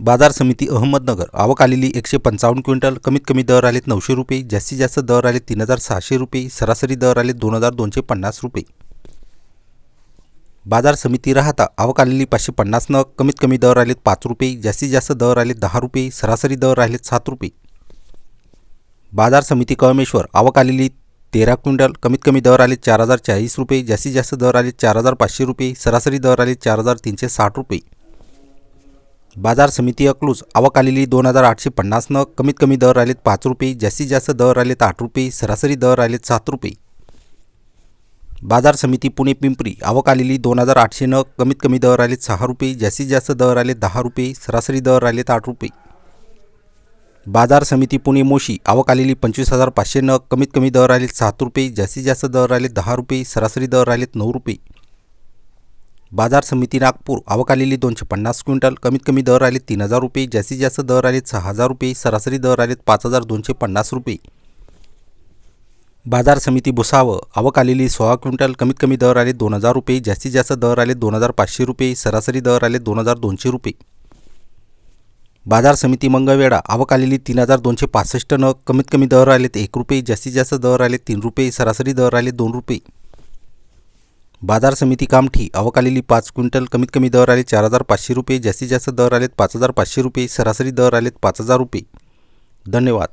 बाजार समिती अहमदनगर. आवक आलेली एकशे पंचावन्न क्विंटल कमीत कमी दर आलेत नऊशे रुपये जास्तीत जास्त दर आले तीन हजार सहाशे रुपये सरासरी दर आले दोन हजार दोनशे पन्नास रुपये. बाजार समिती राहता आवक आलेली पाचशे पन्नास नग कमीत कमी दर आलेत पाच रुपये जास्तीत जास्त दर आले दहा रुपये सरासरी दर आलेत सात रुपये. बाजार समिती कळमेश्वर आवक आलेली तेरा क्विंटल कमीत कमी दर आले चार हजार चाळीस रुपये जास्तीत जास्त दर आले चार हजार पाचशे रुपये सरासरी दर आले चार हजार तीनशे साठ रुपये. बाजार समिती अकलूज. आवक आलेली दोन हजार आठशे पन्नासनं कमीत कमी दर आलेत पाच रुपये जास्तीत जास्त दर आलेत आठ रुपये सरासरी दर आलेत सात रुपये. बाजार समिती पुणे पिंपरी. आवक आलेली दोन हजार आठशे न कमीत कमी दर आलेत सहा रुपये जास्तीत जास्त दर आलेत दहा रुपये सरासरी दर आलेत आठ रुपये. बाजार समिती पुणे मोशी. आवक आलेली पंचवीस हजार पाचशे नग कमीत कमी दर आलेत सात रुपये जास्तीत जास्त दर आलेत दहा रुपये सरासरी दर आलेत नऊ रुपये. बाजार समिती नागपूर आवक आलेली दोनशे पन्नास क्विंटल कमीत कमी दर आले तीन हजार रुपये जास्तीत जास्त दर आलेत सहा हजार रुपये सरासरी दर आलेत पाच हजार दोनशे पन्नास रुपये. बाजार समिती भुसावं आवक आलेली सोळा क्विंटल कमीत कमी दर आले दोन हजार रुपये जास्तीत जास्त दर आले दोन हजार पाचशे रुपये सरासरी दर आले दोन हजार दोनशे रुपये. बाजार समिती मंगळवेढा आवक आलेली तीन हजार दोनशे पासष्ट नग कमीत कमी दर आलेत एक रुपये जास्तीत जास्त दर आले तीन रुपये सरासरी दर आले दोन रुपये. बाजार समिती कामठी अवकालेली पाच क्विंटल कमीत कमी दर आले चार हजार पाचशे रुपये जास्तीत जास्त दर आलेत पाच हजार पाचशे रुपये सरासरी दर आलेत पाच हजार रुपये. धन्यवाद.